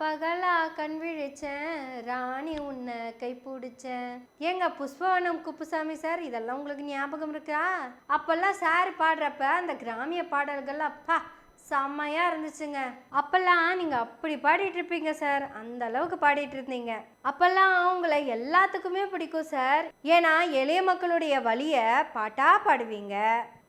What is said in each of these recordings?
பகலா கண் விழிச்சேன் ராணி உன்னை கை பிடிச்சேன். ஏங்க புஷ்பவனம் குப்புசாமி சார் இதெல்லாம் உங்களுக்கு ஞாபகம் இருக்கா? அப்பெல்லாம் சார் பாடுறப்ப அந்த கிராமிய பாடல்கள் அப்பா செம்மையா இருந்துச்சுங்க. அப்பெல்லாம் நீங்க அப்படி பாடிட்டு இருப்பீங்க சார் அந்த அளவுக்கு பாடிட்டு இருந்தீங்க. அப்பெல்லாம் உங்களை எல்லாத்துக்குமே பிடிக்கும் சார். ஏன்னா எளிய மக்களுடைய வழிய பாட்டா பாடுவீங்க.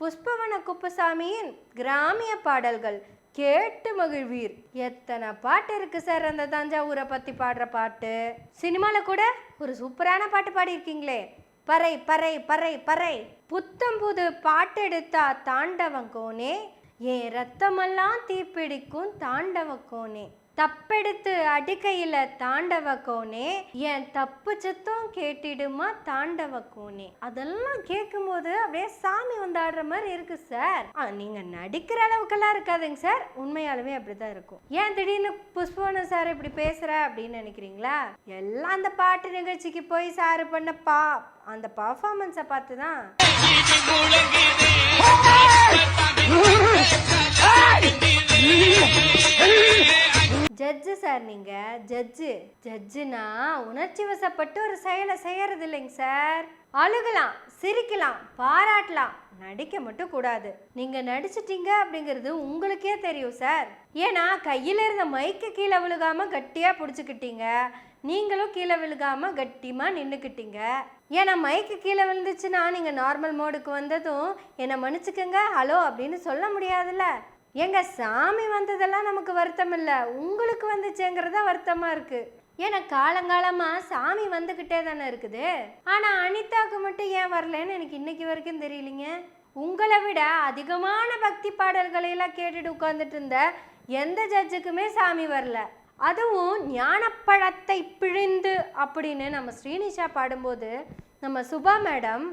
புஷ்பவன குப்புசாமியின் கிராமிய பாடல்கள் கேட்டு மகிழ்வீர். எத்தனை பாட்டு இருக்கு சார் அந்த தஞ்சாவூரை பத்தி பாடுற பாட்டு? சினிமால கூட ஒரு சூப்பரான பாட்டு பாடியிருக்கீங்களே. பறை பறை பறை பறை. புத்தம் புது பாட்டெடுத்தா தாண்டவன் கோனே. என் ரத்தமெல்லாம் தீப்பிடிக்கும் தாண்டவக்கோனே தப்பெடுத்து அடிக்கையில் தாண்டவ கோனே என் தப்பு சத்தம் கேட்டிடுமா தாண்டவ கோனே? அதெல்லாம் கேட்கும்போது அப்படியே சாமி வந்து ஆடுற மாதிரி இருக்கு சார். ஆ, நீங்க நடிக்கிற அளவுக்கெல்லாம் இருக்காதுங்க சார். உண்மையாலுமே அப்படிதான் இருக்கும். ஏன் திடீர்னு புஷ்பவனம் சார் இப்படி பேசுற அப்படின்னு நினைக்கிறீங்களா? எல்லாம் அந்த பாட்டு நிகழ்ச்சிக்கு போய் சார் பண்ண பா அந்த பர்ஃபார்மன்ஸை பார்த்து தான் ஜட்ஜு சார் நீங்கள் ஜட்ஜு. ஜட்ஜுனா உணர்ச்சி வசப்பட்டு ஒரு செயலை செய்யறது இல்லைங்க சார். அழுகலாம் சிரிக்கலாம் பாராட்டலாம். நடிக்க மட்டும் கூடாது. நீங்கள் நடிச்சிட்டீங்க அப்படிங்கிறது உங்களுக்கே தெரியும் சார். ஏன்னா கையில் இருந்த மைக்கு கீழே விழுகாமல் கட்டியாக பிடிச்சிக்கிட்டீங்க. நீங்களும் கீழே விழுகாமல் கட்டியமாக நின்றுக்கிட்டீங்க ஏன்னா மைக்கு கீழே விழுந்துச்சுன்னா நீங்கள் நார்மல் மோடுக்கு வந்ததும் என்னை மன்னிச்சுக்கோங்க ஹலோ அப்படின்னு சொல்ல முடியாதுல்ல. எங்க சாமி வந்ததெல்லாம் நமக்கு வருத்தம் இல்லை உங்களுக்கு வந்துச்சேங்கிறதா வருத்தமா இருக்கு. ஏன்னா காலங்காலமா சாமி வந்துகிட்டே தானே இருக்குது. ஆனா அனிதாக்கு மட்டும் ஏன் வரலன்னு எனக்கு இன்னைக்கு வரைக்கும் தெரியலைங்க. உங்களை விட அதிகமான பக்தி பாடல்களை எல்லாம் கேட்டுட்டு உட்காந்துட்டு இருந்த எந்த ஜட்ஜுக்குமே சாமி வரல. அதுவும் ஞானப்பழத்தை பிழிந்து அப்படின்னு நம்ம ஸ்ரீனிஷா பாடும்போது நம்ம சுபா மேடம்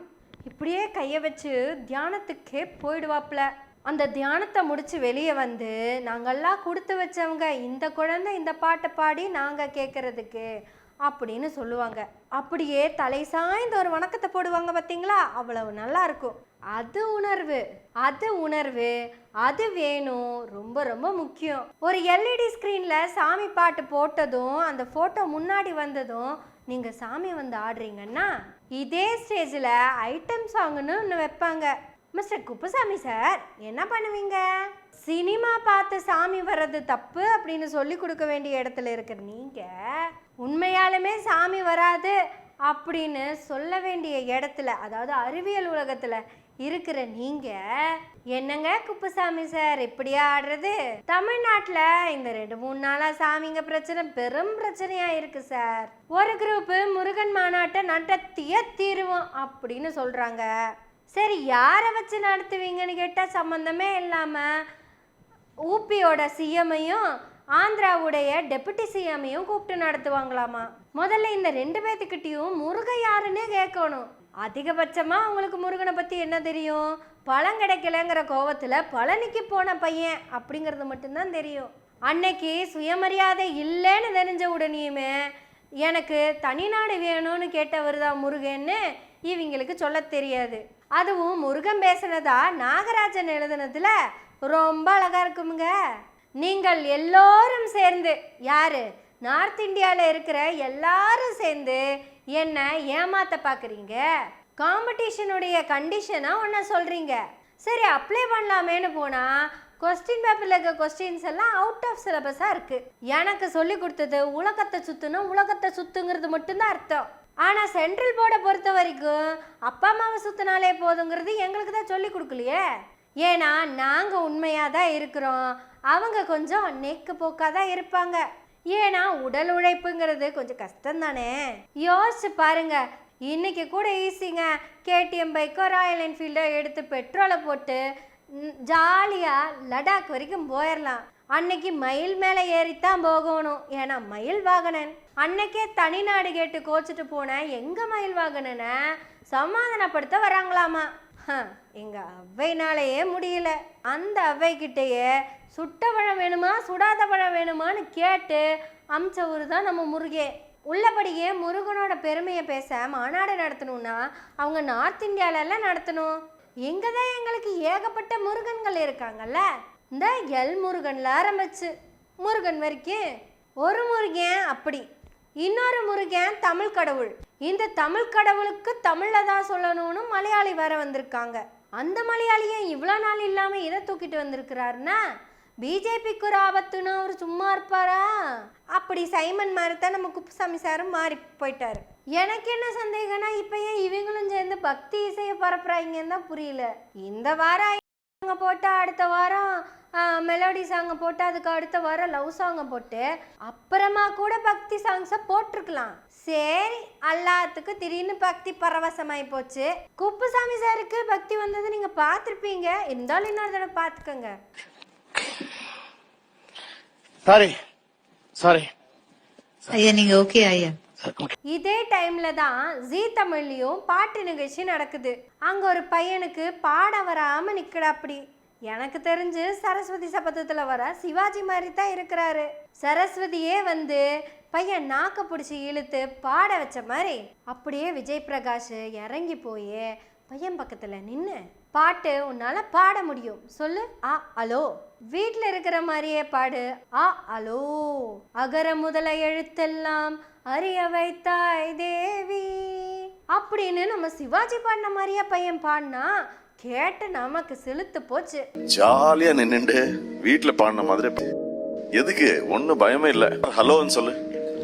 இப்படியே கையை வச்சு தியானத்துக்கே போயிடுவாப்ல அந்த தியானத்தை முடித்து வெளியே வந்து நாங்கெல்லாம் கொடுத்து வச்சவங்க இந்த குழந்தை இந்த பாட்டை பாடி நாங்கள் கேட்குறதுக்கு அப்படின்னு சொல்லுவாங்க. அப்படியே தலை சாய்ந்த ஒரு வணக்கத்தை போடுவாங்க பார்த்தீங்களா அவ்வளவு நல்லா இருக்கும். அது உணர்வு அது உணர்வு அது வேணும். ரொம்ப ரொம்ப முக்கியம். ஒரு எல்இடி ஸ்க்ரீனில் சாமி பாட்டு போட்டதும் அந்த போட்டோ முன்னாடி வந்ததும் நீங்க சாமி வந்து ஆடுறீங்கன்னா இதே ஸ்டேஜில் ஐட்டம் சாங்னு ஒன்று வைப்பாங்க. மிஸ்டர் குப்புசாமி சார் என்ன பண்ணுவீங்க? சினிமா பார்த்து சாமி வர்றது தப்பு அப்படின்னு சொல்லி கொடுக்க வேண்டிய இடத்துல இருக்கிற நீங்க உண்மையாலுமே சாமி வராது அப்படின்னு சொல்ல வேண்டிய இடத்துல அதாவது அறிவியல் உலகத்துல இருக்கிற நீங்க என்னங்க குப்புசாமி சார் இப்படியா ஆடுறது? தமிழ்நாட்டுல இந்த ரெண்டு மூணு நாளா சாமிங்க பிரச்சனை பெரும் பிரச்சனையா இருக்கு சார். ஒரு குரூப் முருகன் மாநாட்டை நடத்திய தீருவோம் அப்படின்னு சொல்றாங்க. சரி யாரை வச்சு நடத்துவீங்கன்னு கேட்டால் சம்மந்தமே இல்லாமல் ஊபியோட சிஎம்மையும் ஆந்திராவுடைய டெபுட்டி சிஎம்மையும் கூப்பிட்டு நடத்துவாங்களாமா? முதல்ல இந்த ரெண்டு பேத்துக்கிட்டையும் முருகன் யாருன்னே கேட்கணும். அதிகபட்சமாக அவங்களுக்கு முருகனை பற்றி என்ன தெரியும்? பழம் கிடைக்கலங்கிற கோவத்தில் பழனிக்கு போன பையன் அப்படிங்கிறது மட்டும்தான் தெரியும். அன்னைக்கு சுயமரியாதை இல்லைன்னு தெரிஞ்ச உடனேயுமே எனக்கு தனிநாடு வேணும்னு கேட்டவர் தான் முருகன்னு இவங்களுக்கு சொல்ல தெரியாது. அதுவும் முருகன் பேசுனதா நாகராஜன் எழுதுனதுல? ரொம்ப அழகா இருக்குமுங்க. நீங்கள் எல்லோரும் சேர்ந்து யாரு? நார்த் இந்தியாவில் இருக்கிற எல்லாரும் சேர்ந்து என்ன ஏமாத்த பார்க்குறீங்க காம்படிஷனுடைய கண்டிஷனாக ஒன்றை சொல்கிறீங்க சரி அப்ளை பண்ணலாமேன்னு போனால் கொஸ்டின் பேப்பரில் இருக்க கொஸ்டின்ஸ் எல்லாம் அவுட் ஆஃப் சிலபஸாக இருக்குது எனக்கு சொல்லி கொடுத்தது உலகத்தை சுற்றுனா உலகத்தை சுற்றுங்கிறது மட்டும்தான் அர்த்தம். ஆனால் சென்ட்ரல் போர்டை பொறுத்த வரைக்கும் அப்பா அம்மாவை சுற்றினாலே போதுங்கிறது எங்களுக்கு தான் சொல்லி கொடுக்கலையே. ஏன்னா நாங்கள் உண்மையாக தான் இருக்கிறோம். அவங்க கொஞ்சம் நெக்கு போக்காக தான் இருப்பாங்க. ஏன்னா உடல் உழைப்புங்கிறது கொஞ்சம் கஷ்டம் தானே யோசிச்சு பாருங்க. இன்னைக்கு கூட ஈஸிங்க கேடிஎம் பைக்கோ ராயல் என்ஃபீல்டோ எடுத்து பெட்ரோலை போட்டு ஜாலியாக லடாக் வரைக்கும் போயிடலாம் அன்னைக்கு மயில் மேலே ஏறித்தான் போகணும். ஏன்னா மயில் வாகனன். அன்னைக்கே தனிநாடு கேட்டு கோச்சிட்டு போனேன் எங்கள் மயில் வாகனனை சமாதானப்படுத்த வராங்களாமா? ஹ, அவ்வைனாலேயே முடியல. அந்த அவ்வைக்கிட்டேயே சுட்ட பழம் வேணுமா சுடாத பழம் வேணுமான்னு கேட்டு அமிச்சவரு தான் நம்ம முருகே. உள்ளபடியே முருகனோட பெருமையை பேச மாநாடு நடத்தணும்னா அவங்க நார்த் இந்தியாவிலலாம் நடத்தணும். இங்கே தான் எங்களுக்கு ஏகப்பட்ட முருகன்கள் இருக்காங்கல்ல? இந்த எல் முருகனில் ஆரம்பிச்சு. முருகன் வரைக்கும் ஒரு முருகன் அப்படி. இன்னொரு முருகன் தமிழ் கடவுள். இந்த தமிழ் கடவுளுக்கு தமிழில் தான் சொல்லணும்னு மலையாளி வேற வந்திருக்காங்க. அந்த மலையாளியை இவ்வளோ நாள் இல்லாமல் இதை தூக்கிட்டு வந்திருக்கிறாருன்னா பிஜேபிக்கு ஒரு ஆபத்துன்னா அவர் சும்மா இருப்பாரா? அப்படி சைமன் மாதிரி தான் நம்ம குப்புசாமி சாரும் மாறி போயிட்டாரு. எனக்கு என்ன சந்தேகம்னா இப்போ ஏன் இவங்களும் சேர்ந்து பக்தி இசையை பரப்புறாங்கன்னு தான் புரியல. இந்த வாரம் சாங்கை போட்டால் அடுத்த வாரம் மெலோடி சாங்கை போட்டு அதுக்கு அடுத்த வாரம் லவ் சாங்கை போட்டு அப்புறமா கூட பக்தி சாங்ஸை போட்டிருக்கலாம். சரி எல்லாத்துக்கும் திடீர்னு பக்தி பரவசமாயி போச்சு. குப்புசாமி சாருக்கு பக்தி வந்தது நீங்கள் பார்த்துருப்பீங்க. இருந்தாலும் இன்னொரு தடவை பார்த்துக்கோங்க. சாரி சாரி ஐயா நீங்க ஓகே ஐயா? இதே டைம்ல தான் ஜீ தமிழ்லயும் பாட்டு நிகழ்ச்சி நடக்குது. அங்க ஒரு பையனுக்கு பாட வராம நிக்கடாப்படி எனக்கு தெரிஞ்சு சரஸ்வதி சபதத்துல வர சிவாஜி மாதிரி தான் இருக்கிறாரு. சரஸ்வதியே வந்து பையன் நாக்க பிடிச்சி இழுத்து பாட வச்ச மாதிரி அப்படியே விஜய் பிரகாஷ் இறங்கி போய் பையன் பக்கத்துல நின்னு பாட்டு உன்னால பாட முடியும். சொல்லு ஆ அலோ. வீட்ல இருக்கிற மாதிரியே பாடு. ஆ அலோ. அகர முதல எழுத்தெல்லாம் அறிய வைத்தாய் தேவி. அப்படின்னு நம்ம சிவாஜி பாடின மாதிரியே பையன் பாடினா கேட்டு நமக்கு செலுத்து போச்சு. ஜாலியா நின்னுண்டு வீட்ல பாடின மாதிரி. எதுக்கு? ஒண்ணும் பயமே இல்ல. ஹலோன்னு சொல்லு.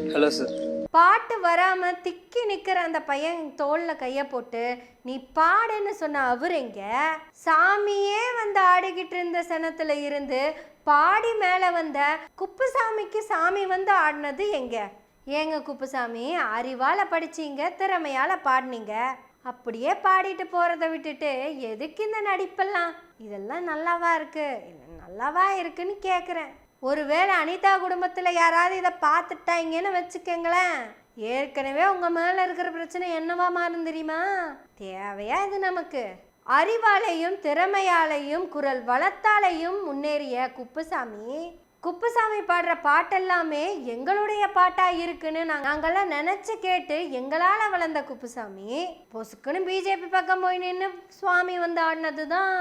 Hello sir. பாட்டு வராமல் திக்கி நிற்கிற அந்த பையன் தோளில் கையை போட்டு நீ பாடுன்னு சொன்ன அவர் எங்க? சாமியே வந்து ஆடிக்கிட்டு இருந்த சனத்தில் இருந்து பாடி மேலே வந்த குப்புசாமிக்கு சாமி வந்து ஆடினது எங்க? ஏங்க குப்புசாமி அறிவால் படிச்சீங்க திறமையால் பாடினீங்க. அப்படியே பாடிட்டு போகிறத விட்டுட்டு எதுக்கு இந்த நடிப்பெல்லாம்? இதெல்லாம் நல்லாவா இருக்குது நல்லாவா இருக்குன்னு கேட்குறேன் ஒருவேளை அனிதா குடும்பத்தில் யாராவது இதை பார்த்துட்டாங்கன்னு வச்சுக்கோங்களேன். ஏற்கனவே உங்க மேல இருக்கிற பிரச்சனை என்னவா மாறும் தெரியுமா? தேவையா இது நமக்கு? அறிவாலையும் திறமையாலையும் குரல் வளத்தாலையும் முன்னேறிய குப்புசாமி குப்புசாமி பாடுற பாட்டெல்லாமே எங்களுடைய பாட்டா இருக்குன்னு நாங்க- நாங்கெல்லாம் நினைச்சு கேட்டு எங்களால வளர்ந்த குப்புசாமி பொசுக்குன்னு பிஜேபி பக்கம் போய் நின்று சுவாமி வந்து ஆடினது தான்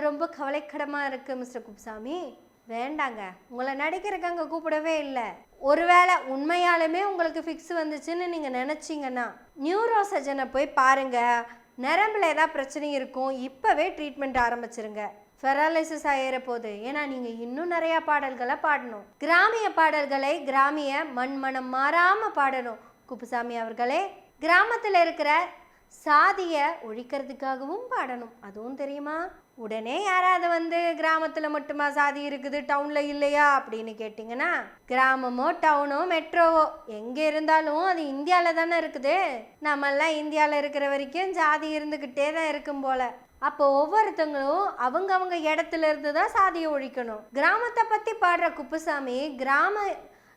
ரொம்ப கவலைக்கிடமா இருக்கு மிஸ்டர் குப்புசாமி. வேண்டாங்க. உங்களை நடிக்கிறக்கு அங்கே கூப்பிடவே இல்லை. ஒருவேளை உண்மையாலுமே உங்களுக்கு ஃபிக்ஸ் வந்துச்சுன்னு நீங்கள் நினச்சிங்கன்னா நியூரோ சர்ஜனை போய் பாருங்கள் நரம்பில் ஏதாவது பிரச்சனை இருக்கும் இப்போவே ட்ரீட்மெண்ட் ஆரம்பிச்சிருங்க. ஃபெராலிசிஸ் ஆகிற போது. ஏன்னா நீங்கள் இன்னும் நிறையா பாடல்களை பாடணும். கிராமிய பாடல்களை கிராமிய மண் மனம் மாறாமல் பாடணும். குப்புசாமி அவர்களே கிராமத்தில் இருக்கிற சாதியை ஒழிக்கிறதுக்காகவும் பாடணும். அதுவும் தெரியுமா? உடனே யாராவது வந்து கிராமத்தில் மட்டுமா சாதி இருக்குது டவுனில் இல்லையா அப்படின்னு கேட்டிங்கன்னா கிராமமோ டவுனோ மெட்ரோவோ எங்கே இருந்தாலும் அது இந்தியாவில் தானே இருக்குது. நம்மெல்லாம் இந்தியாவில் இருக்கிற வரைக்கும் சாதி இருந்துக்கிட்டே தான் இருக்கும் போல. அப்போ ஒவ்வொருத்தங்களும் அவங்க அவங்க இடத்துல இருந்து தான் சாதியை ஒழிக்கணும். கிராமத்தை பற்றி பாடுற குப்புசாமி கிராம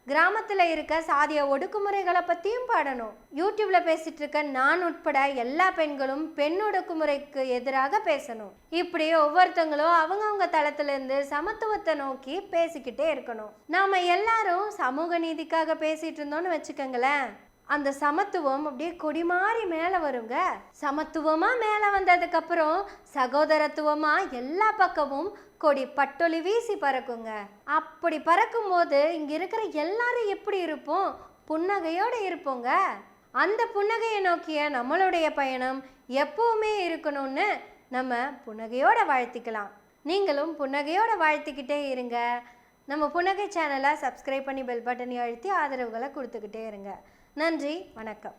கிராமத்தில் இருக்க சாதிய ஒடுக்குமுறைகளை பற்றியும் பாடணும். யூடியூப்ல பேசிட்டு இருக்க நான் உட்பட எல்லா பெண்களும் பெண் ஒடுக்குமுறைக்கு எதிராக பேசணும். இப்படி ஒவ்வொருத்தங்களும் அவங்கவுங்க தளத்திலிருந்து சமத்துவத்தை நோக்கி பேசிக்கிட்டே இருக்கணும். நாம எல்லாரும் சமூக நீதிக்காக பேசிட்டு இருந்தோம்னு வச்சுக்கோங்களேன். அந்த சமத்துவம் அப்படியே கொடி மாறி மேலே வருங்க. சமத்துவமாக மேலே வந்ததுக்கப்புறம் சகோதரத்துவமாக எல்லா பக்கமும் கொடி பட்டொலி வீசி பறக்குங்க. அப்படி பறக்கும்போது இங்கே இருக்கிற எல்லாரும் எப்படி இருப்போம்? புன்னகையோடு இருப்போங்க. அந்த புன்னகையை நோக்கிய நம்மளுடைய பயணம் எப்பவுமே இருக்கணும்னு நம்ம புன்னகையோட வாழ்த்திக்கலாம். நீங்களும் புன்னகையோட வாழ்த்திக்கிட்டே இருங்க. நம்ம புன்னகை சேனலை சப்ஸ்கிரைப் பண்ணி பெல் பட்டனை அழுத்தி ஆதரவுகளை கொடுத்துக்கிட்டே இருங்க. நன்றி வணக்கம்.